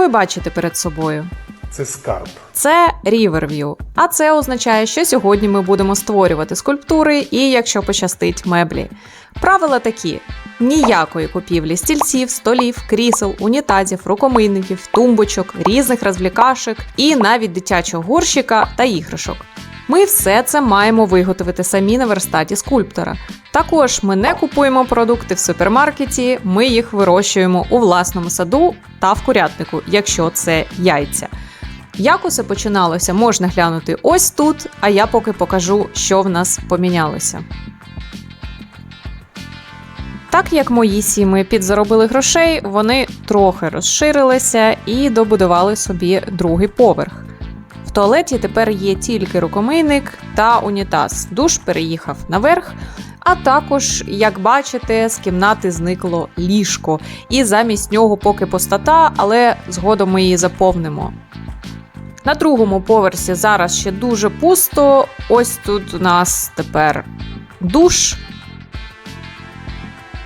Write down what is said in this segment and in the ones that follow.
Ви бачите перед собою? Це скарб. Це Riverview. А це означає, що сьогодні ми будемо створювати скульптури і, якщо пощастить, меблі. Правила такі: ніякої купівлі стільців, столів, крісел, унітазів, рукомийників, тумбочок, різних розвлікашек і навіть дитячого горщика та іграшок. Ми все це маємо виготовити самі на верстаті скульптора. Також ми не купуємо продукти в супермаркеті, ми їх вирощуємо у власному саду та в курятнику, якщо це яйця. Як усе починалося, можна глянути ось тут, а я поки покажу, що в нас помінялося. Так як мої сіми підзаробили грошей, вони трохи розширилися і добудували собі другий поверх. В туалеті тепер є тільки рукомийник та унітаз. Душ переїхав наверх. А також, як бачите, з кімнати зникло ліжко, і замість нього поки пустота, але згодом ми її заповнимо. На другому поверсі зараз ще дуже пусто. Ось тут у нас тепер душ.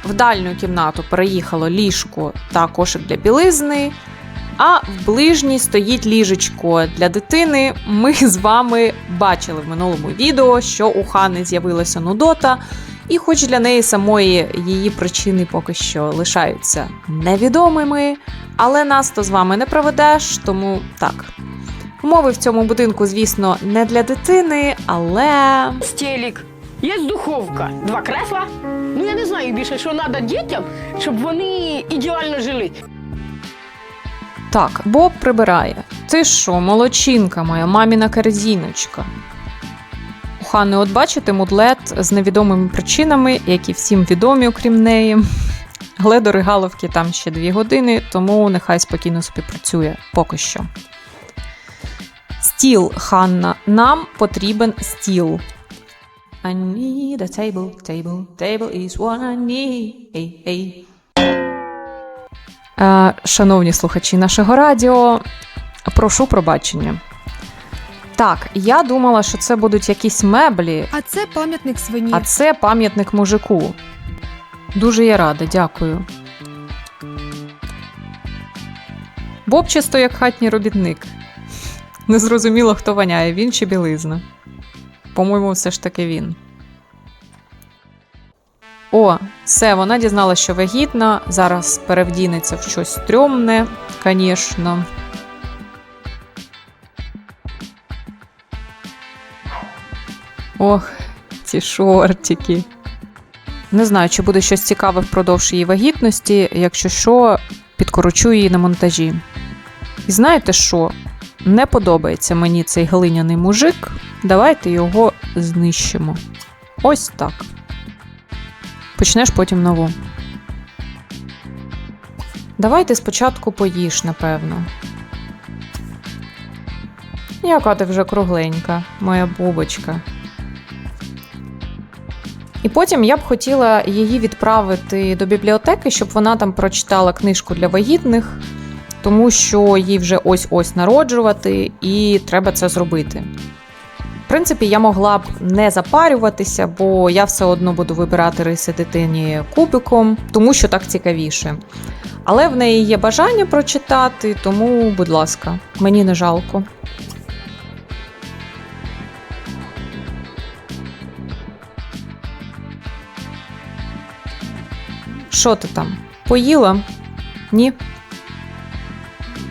В дальню кімнату переїхало ліжко та кошик для білизни. А в ближній стоїть ліжечко для дитини. Ми з вами бачили в минулому відео, що у Хани з'явилася нудота, і хоч для неї самої її причини поки що лишаються невідомими, але нас то з вами не проведеш, тому так. Умови в цьому будинку, звісно, не для дитини, але телек, є духовка, два кресла. Ну я не знаю більше, що треба дітям, щоб вони ідеально жили. Так, Боб прибирає. Ти що, молодчинка моя, маміна корзиночка. У Хани, от бачите, мудлет з невідомими причинами, які всім відомі, окрім неї. Але до регаловки там ще дві години, тому нехай спокійно собі працює поки що. Стіл, Ханна. Нам потрібен стіл. I need a table, table, table is what I need. Hey, hey. Е, Шановні слухачі нашого радіо, прошу пробачення. Так, я думала, що це будуть якісь меблі, А це пам'ятник свині. а це пам'ятник мужику. Дуже я рада, дякую. Боб чисто як хатній робітник. Незрозуміло, хто воняє, він чи білизна. По-моєму, все ж таки він. О, все, вона дізналася, що вагітна. Зараз перевдінеться в щось стрьомне, звісно. Ох, ці шортики. Не знаю, чи буде щось цікаве впродовж її вагітності. Якщо що, підкорочу її на монтажі. І знаєте що? Не подобається мені цей глиняний мужик. Давайте його знищимо. Ось так. Почнеш потім нову. Давайте спочатку поїж, напевно. Яка ти вже кругленька, моя бубочка. І потім я б хотіла її відправити до бібліотеки, щоб вона там прочитала книжку для вагітних, тому що їй вже ось-ось народжувати, і треба це зробити. В принципі, я могла б не запарюватися, бо я все одно буду вибирати риси дитині кубиком, тому що так цікавіше. Але в неї є бажання прочитати, тому, будь ласка, мені не жалко. Що ти там? Поїла? Ні?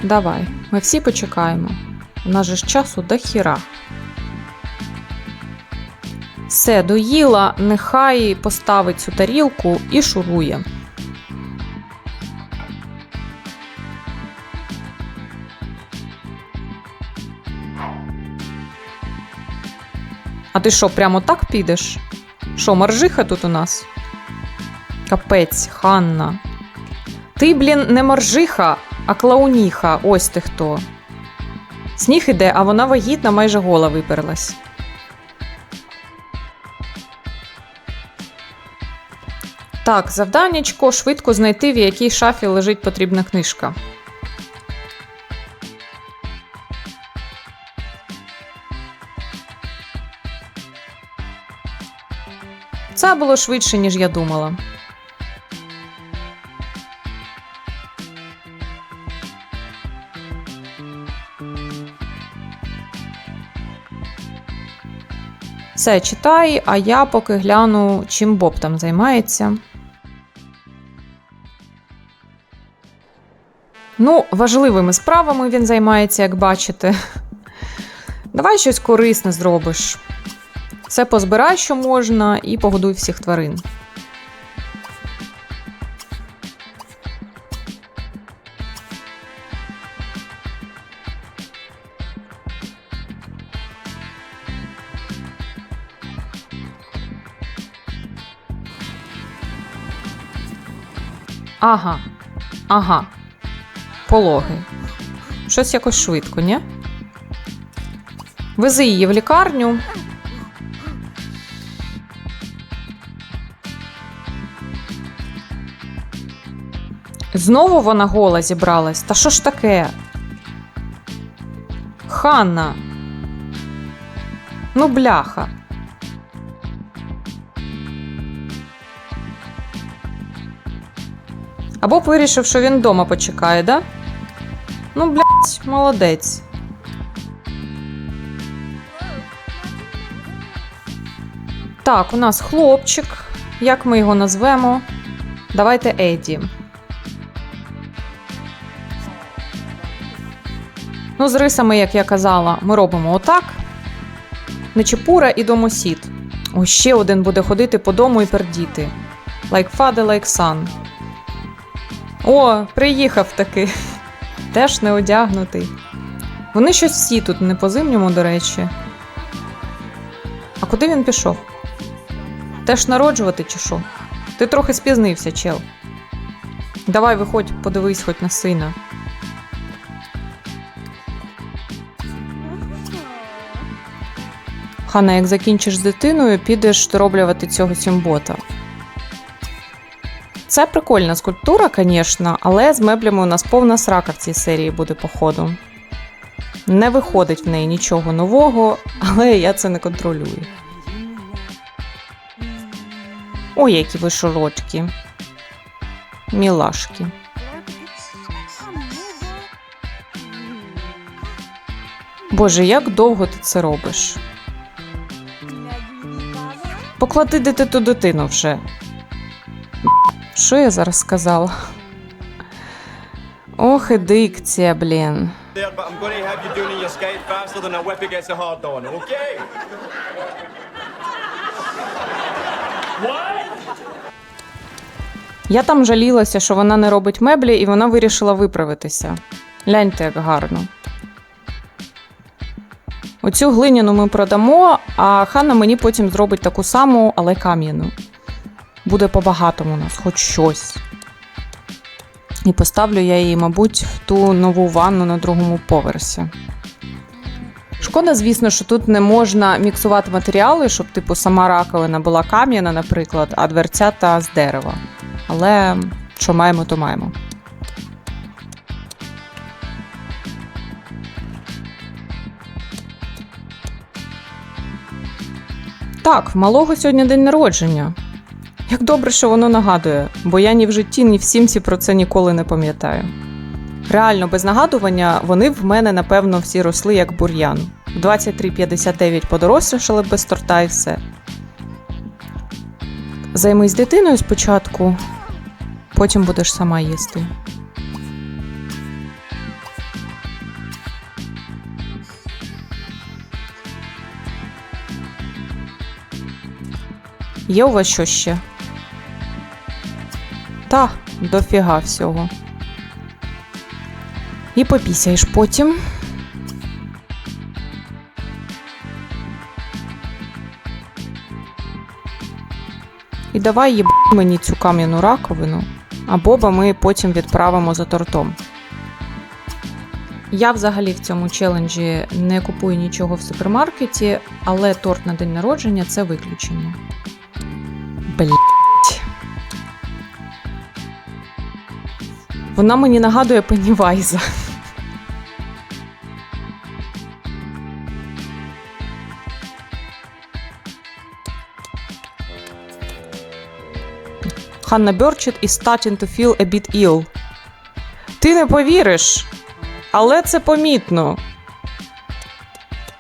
Давай, ми всі почекаємо. У нас же ж часу до хіра. Все, доїла, нехай поставить цю тарілку і шурує. А ти що, прямо так підеш? Що, моржиха тут у нас? Капець, Ханна. Ти, блін, не моржиха, а клауніха. Ось ти хто. Сніг іде, а вона вагітна, майже гола виперлась. Так, завданнячко швидко знайти, в якій шафі лежить потрібна книжка. Це було швидше, ніж я думала. Все, читай, а я поки гляну, чим Боб там займається. Ну, важливими справами він займається, як бачите. Давай щось корисне зробиш. Все позбирай, що можна, і погодуй всіх тварин. Ага. Ага. Пологи. Щось якось швидко, ні? Вези її в лікарню. Знову вона гола зібралась. Та що ж таке? Ханна. Ну, бляха. Або вирішив, що він вдома почекає, да? Ну, блядь, молодець. Так, у нас хлопчик. Як ми його назвемо? Давайте Еді. Ну, з рисами, як я казала, ми робимо отак. Нечепура і домосід. Ось ще один буде ходити по дому і пердіти. Like father, like son. О, приїхав таки. Теж не одягнутий. Вони щось всі тут не по зимньому, до речі. А куди він пішов? Теж народжувати чи що? Ти трохи спізнився, чел. Давай виходь, подивись хоч на сина. Хана, як закінчиш з дитиною, підеш дороблювати цього сімбота. Це прикольна скульптура, звісно, але з меблями у нас повна срака в цій серії буде, походу. Не виходить в неї нічого нового, але я це не контролюю. Ой, які ви широчкі. Мілашки. Боже, як довго ти це робиш? Поклади дити ту дитину вже. Що я зараз сказала? Ох, і дикція, блін. Я там жалілася, що вона не робить меблі, і вона вирішила виправитися. Гляньте, як гарно. Оцю глиняну ми продамо, а Ханна мені потім зробить таку саму, але кам'яну. Буде по-багатому у нас, хоч щось. І поставлю я її, мабуть, в ту нову ванну на другому поверсі. Шкода, звісно, що тут не можна міксувати матеріали, щоб, типу, сама раковина була кам'яна, наприклад, а дверцята з дерева. Але що маємо, то маємо. Так, в малого сьогодні день народження. Як добре, що воно нагадує, бо я ні в житті, ні в сімці про це ніколи не пам'ятаю. Реально, без нагадування, вони в мене, напевно, всі росли як бур'ян. В 23.59 подорослішали без торта і все. Займись дитиною спочатку, потім будеш сама їсти. Є у вас що ще? Та, дофіга всього. І попісяєш потім. І давай їб мені цю кам'яну раковину, а Боба ми потім відправимо за тортом. Я взагалі в цьому челенджі не купую нічого в супермаркеті, але торт на день народження це виключення. Вона мені нагадує Пеннівайза. Ханна Бёрчет is starting to feel a bit ill. Ти не повіриш, але це помітно.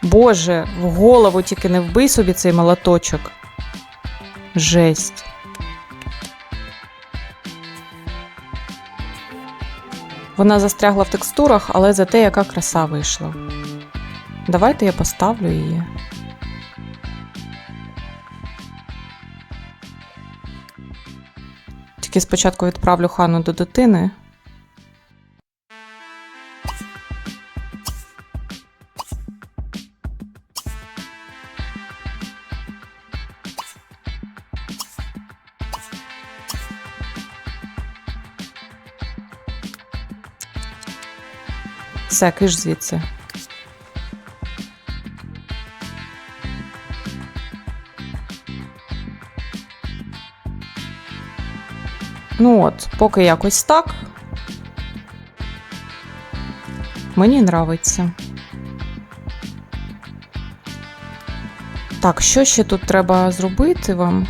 Боже, в голову тільки не вбий собі цей молоточок. Жесть. Вона застрягла в текстурах, але зате яка краса вийшла. Давайте я поставлю її. Тільки спочатку відправлю хану до дитини. Все, звідси. Ну от, поки якось так. Мені нравиться. Так, що ще тут треба зробити вам?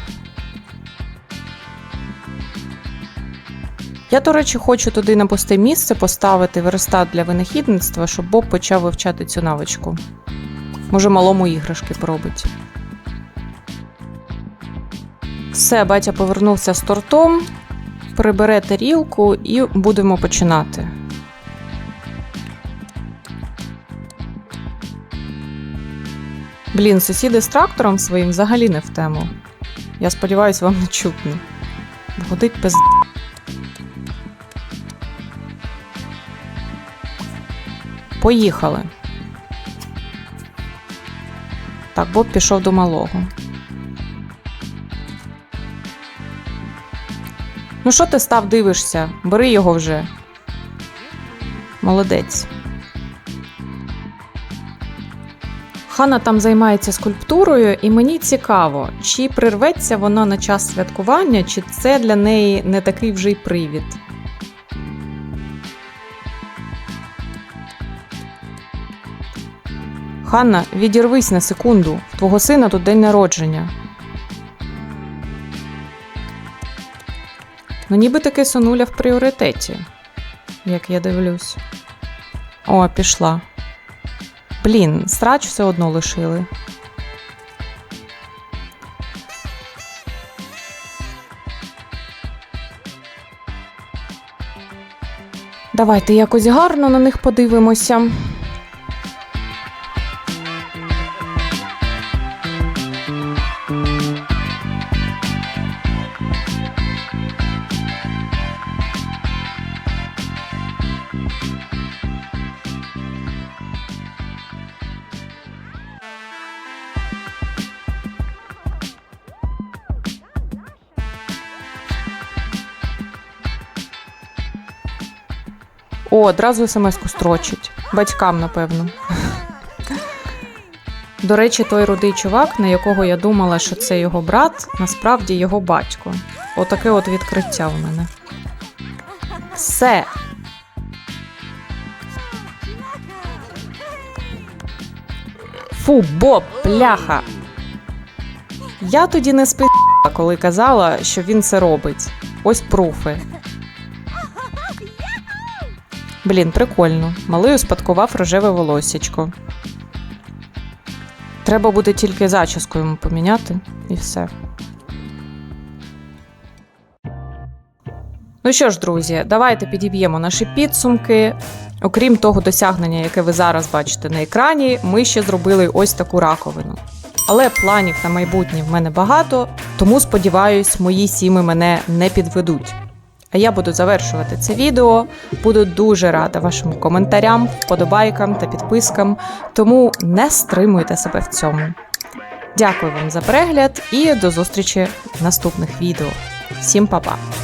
Я, до речі, хочу туди на пусте місце поставити верстат для винахідництва, щоб Боб почав вивчати цю навичку. Може, малому іграшки поробить. Все, батя повернувся з тортом, прибере тарілку і будемо починати. Блін, сусіди з трактором своїм взагалі не в тему. Я сподіваюся, вам не чутно. Бо Ходить Поїхали. Так, Боб пішов до малого. Ну, що ти став дивишся? Бери його вже. Молодець. Хана там займається скульптурою, і мені цікаво, чи прирветься вона на час святкування, чи це для неї не такий вже й привід. Ханна, відірвись на секунду. В твого сина тут день народження. Ну, ніби таки сонуля в пріоритеті, як я дивлюсь. О, пішла. Блін, срач все одно лишили. Давайте якось гарно на них подивимося. О, одразу смс-ку строчить. Батькам, напевно. До речі, той рудий чувак, на якого я думала, що це його брат, насправді його батько. Отаке от відкриття у мене. Все. Фу, Боб, бляха. Я тоді не спи, коли казала, що він це робить. Ось пруфи. Блін, прикольно. Малий успадкував рожеве волосячко. Треба буде тільки зачіску йому поміняти, і все. Ну що ж, друзі, давайте підіб'ємо наші підсумки. Окрім того досягнення, яке ви зараз бачите на екрані, ми ще зробили ось таку раковину. Але планів на майбутнє в мене багато, тому сподіваюсь, мої сіми мене не підведуть. А я буду завершувати це відео. Буду дуже рада вашим коментарям, вподобайкам та підпискам, тому не стримуйте себе в цьому. Дякую вам за перегляд і до зустрічі в наступних відео. Всім па-па!